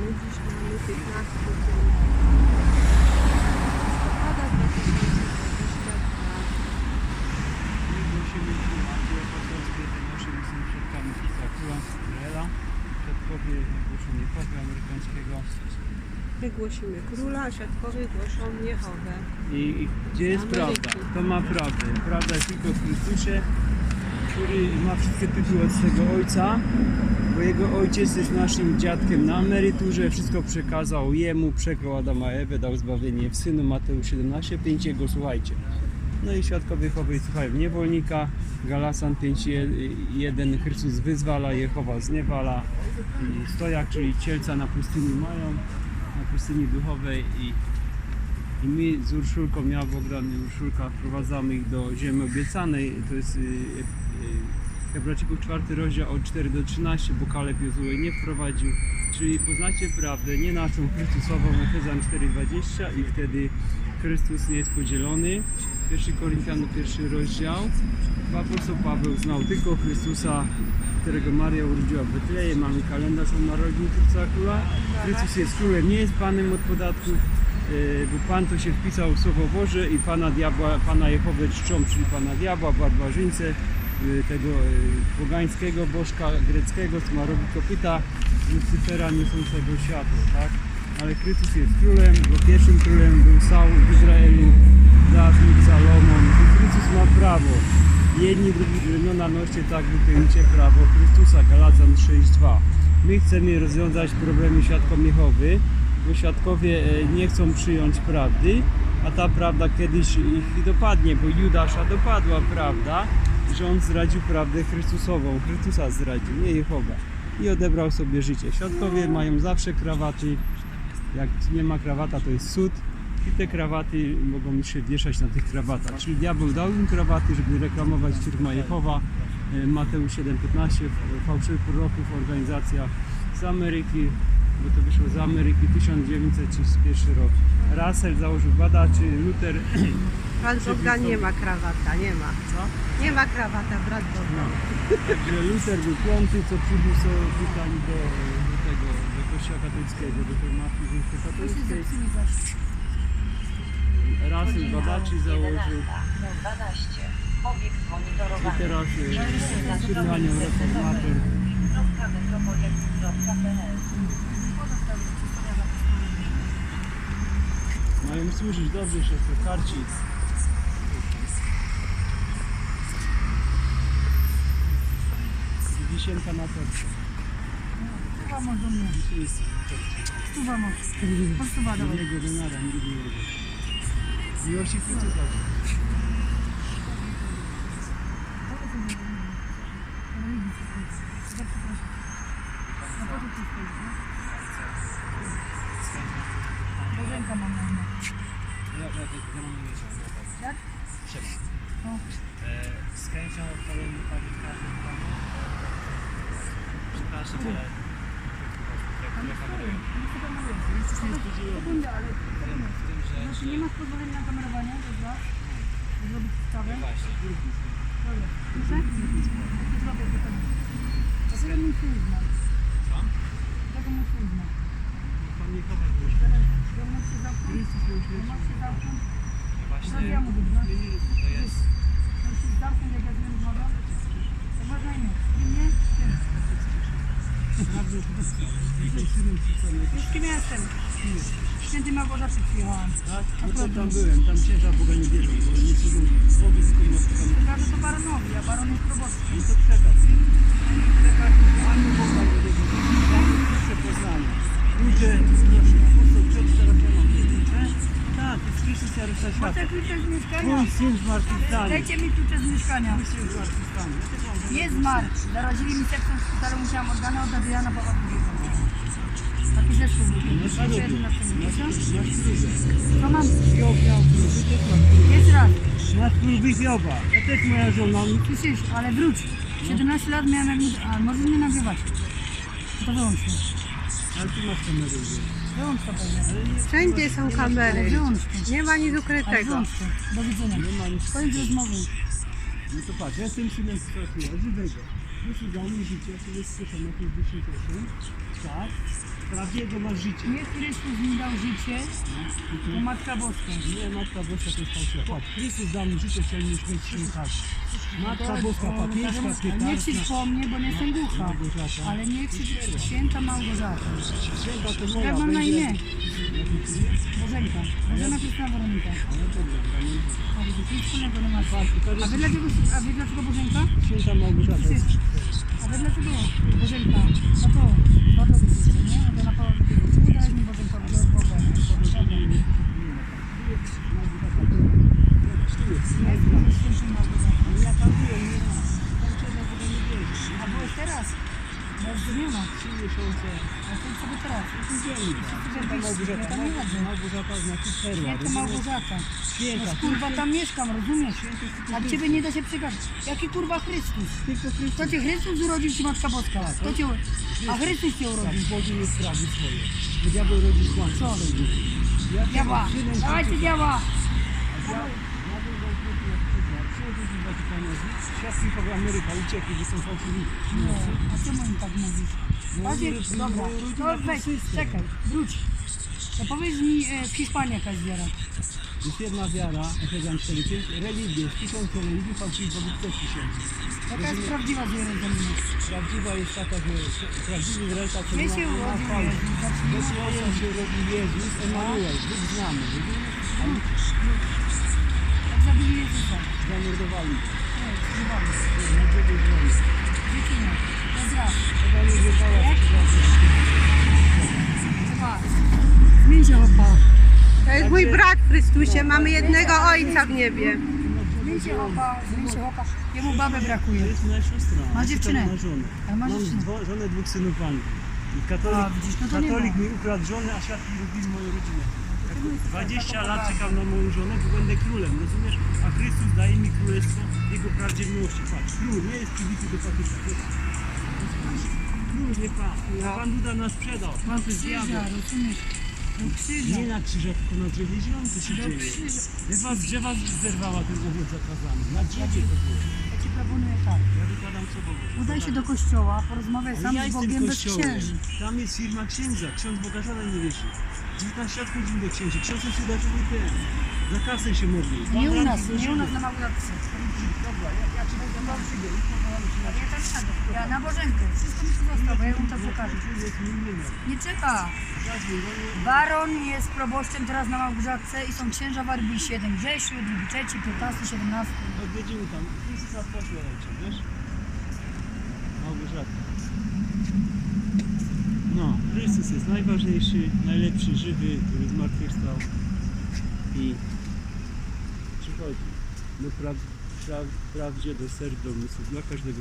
my dziś mamy 15 listopada 2022. Głosimy informacje apostolskie te naszymi sąsiadkami Izraela, Izraela, świadkowie głoszą Jehowy amerykańskiego. My głosimy króla, a świadkowie głoszą Jehowę. I, I gdzie jest prawda? To ma prawdę. Prawda jest tylko w Chrystusie, który ma wszystkie tytuły od swego ojca, bo jego ojciec jest naszym dziadkiem na emeryturze, wszystko przekazał jemu, przeklął Adama Ewę, dał zbawienie w synu Mateusz 17, 5 jego słuchajcie. No i świadkowie Jehowy słuchają niewolnika, Galasan 5.1 Chrystus wyzwala, Jehowa zniewala i stojak, czyli cielca na pustyni mają, na pustyni duchowej i i my z Urszulką, ja Bogdan i Urszulka wprowadzamy ich do ziemi obiecanej. To jest y, Hebrajczyków 4 rozdział od 4 do 13, bo Kaleb Jozue nie wprowadził. Czyli poznacie prawdę, nie naszą Chrystusową, Efezjan 4,20 i wtedy Chrystus nie jest podzielony. 1 Koryntian, pierwszy rozdział. Apostoł Paweł znał tylko Chrystusa, którego Maria urodziła w Betlejem. Mamy kalendarz o narodzin Chrystusa Króla. Chrystus jest królem, nie jest Panem od podatków. Yy, bo Pan to się wpisał w Słowo Boże i Pana Diabła, Pana Jehowę czczą, czyli Pana Diabła, barbarzyńcę, yy, tego yy, pogańskiego bożka greckiego, co ma robić kopyta Lucyfera niosącego światło, tak? Ale Chrystus jest królem, bo pierwszym królem był Saul w Izraelu, Dawid, Salomon. I Chrystus ma prawo. Jedni, drudzi no na noście tak wypełnicie prawo Chrystusa, Galacjan 6.2. My chcemy rozwiązać problemy świadkom Jehowy, bo świadkowie e, nie chcą przyjąć prawdy, a ta prawda kiedyś ich dopadnie, bo Judasza dopadła prawda, że on zdradził prawdę Chrystusową. Chrystusa zdradził, nie Jehowa. I odebrał sobie życie. Świadkowie mają zawsze krawaty. Jak nie ma krawata, to jest cud. I te krawaty mogą się wieszać na tych krawatach. Czyli diabeł dał im krawaty, żeby reklamować firma Jehowa. E, Mateusz 7,15, fałszywych proroków, organizacja z Ameryki, bo to wyszło z Ameryki 1931 rok. Russell założył badaczy, Luther, Brat Bogdan nie ma krawata, nie ma. co? Nie ma krawata, brat Bogdan. Także Luther był piąty, co przyniósł tutaj do, do tego, do kościoła katolickiego, do tej mafii rzymskokatolickiej. Russell badaczy założył No 12. Obiekt i monitorowany. teraz e, panią reformator. Metropolitan.pl Mają służyć dobrze się karci. I Wisienka na torcie. Stuwa może do mnie. Stuwa. Chodź stuwa, dawaj. Jego denara, nie jego. Miłości Chrystusa. Bożenka mam na imię. Ja, ja tak generalnie nie wiem, ja tak. Jak? Siema. No. E, z chęcią odpowiem Pani w każdym planie. Przepraszam, ale... Ja kameruję. Nic nie spodziewałem. Sekundę, ale znaczy nie masz pozwolenia na kamerowanie, dobra? Zrobić sprawę. Właśnie, drugi Dobra. Muszę? Zrobię to pewnie. Dlatego muszę uznać. Co? Dlatego muszę uznać. Pan nie chowa Właśnie, ja mówię, no. nie, nie, to jest... Muszę się zamknąć, jak ja z nim rozmawiam. To że to jest synem przypomnę. Już kim jestem? Święty Małgorzaty przyjechałam. Tak? No to tam byłem, tam księża Boga nie wierzą, bo nie służą Bogu, tylko im odpychamy. Prawie to baronowi, a baron jest proboszczem. I to przekaz. Przekaz Anu Boga nie wierzą. Tam jest pierwsze poznanie. Ludzie, proszę, apostol Piotr teraz ja mam piwnicę. Tak, Chcę Świata. klucze z mieszkania. Mój syn zmartwychwstanie. Dajcie mi klucze z mieszkania. Mój syn zmartwychwstanie. Nie zmarł. Zarazili mi sepsem szpitalu, musiałam organy oddać do Jana Pawła II. Taki zespół był. Co mam? Job miał próby, też mam próbę. Jest raz. Masz próby Joba. Ja też moja żona. Słyszysz, ale wróć. 17 lat miałem jak... A, możesz mnie nagrywać. To wyłącz. Ale ty masz kamerę. Wszędzie są kamery. Nie ma nic ukrytego. Do widzenia. Nie ma nic. Koniec rozmowy. No to patrz, ja jestem synem Krzysztofa, żywego. Mi życie, to jest słyszę, na tym 10 Tak. Prawie jego masz życie. Nie Chrystus mi dał życie, to Matka Boska. Nie, Matka Boska to jest fałszywe. Patrz, Chrystus dał mi życie, chciał mieć mieć świętać. Matka Boska, papieżka, nie krzycz pietarska. po mnie, bo nie jestem głucha. Małgorzata. Ale nie krzycz święta Małgorzata. Święta to moja Jak mam na imię? Bożenka. Bożena Krystyna Weronika. A widzisz, nic wspólnego nie to A jest wy dlaczego, a wy dlaczego Bożenka? święta Małgorzata. A wy dlaczego Bożenka? A to, no to widzicie, nie? A to na Pawła II. Czemu dałeś mi Bożenka w Boga? Nie jestem świętym Byłem nieraz. Na Boga nie wierzy. A byłeś teraz? Bo już zmiana. Trzy miesiące. A to sobie teraz. Święta Małgorzata. Tam nie chodzę. Małgorzata znaczy perła. Małgorzata. Święta. No kurwa tam mieszkam, rozumiesz? A ciebie nie da się przekazać. Jaki kurwa Chrystus? To cię Chrystus urodził czy Matka Boska? To cię, a Chrystus cię Tak, urodził. Bogu nie sprawi swoje. Bo diabeł rodzi kłamstwo. Co? Diabła, dawajcie diabła. Ja, ja bym wam powiedział, jak przykład. Przychodzą z Watykanowi, świadków Ameryka uciekli, że są fałszywi. No, a czemu mi tak mówisz? Bardziej, ludzie- dobra, no weź, czekaj, wróć. To powiedz mi e, w Hiszpanii jakaś wiara. Jest jedna wiara, Efezjan 4.5, religie, tysiące religii, fałszywych bogów też tysiące. Jaka jest prawdziwa z Jerozolimy? Prawdziwa jest taka, że prawdziwy Izraelita to Gdzie nie się nie urodził. Jezus? Bethlejem się Jezus, Emanuel, Bóg z nami. rozumiesz? Zamordowali. To jest mój brat w Chrystusie, mamy jednego Ojca w niebie. Zmień się hopa, zmień się hopa. Jemu babę To brakuje. jest moja siostra. Ja dziewczynę? mam żonę. A masz Mam dziewczynę? dwo, żonę, dwóch synów Anglii. I katolik, A, widzisz, no to nie katolik ma. mi ukradł żonę, a świat mi lubi moją rodzinę. Tak, nie jest 20 taka lat czekam na moją żonę, bo będę królem, rozumiesz? A Chrystus daje mi królestwo Jego prawdzie miłości. Patrz, król nie jest kibicy do patyka. Król, nie pan. Pan Duda nas sprzedał. Pan to diabeł. rozumiesz? Nie na krzyżach, tylko na drzewie zielonce się Do dzieje. Drzewa, drzewa zerwała ten owoc zakazany. Na drzewie to było. Ja ci proponuję tak. Ja wykładam co Bogu. Udaj się do kościoła, porozmawiaj sam ja z Bogiem bez księży. Tam jest firma księdza. Ksiądz Boga żona nie wierzy. 19 lat chodzimy do księży. Ksiądz jest udaczony ten. Za kasę się modli. Nie u nas, nie u nas na Małgorzatce. Dobra, ja, ja ci będę tam przyjdę. Się Ja tam siadę. Ja na Bożenkę. Wszystko mi tu zostało, bo ja mu to pokażę. Nie mnie. Baron jest proboszczem teraz na Małgorzatce i są księża w Arbisie. Jeden Grzesiu, drugi trzeci, 15, 17. Odwiedzimy tam. Chrystusa poszło ojcze, wiesz? Małgorzata. No, Chrystus jest najważniejszy, najlepszy, żywy, który zmartwychwstał i przychodzi praw, prawdzie, do serc, do umysłów, dla każdego.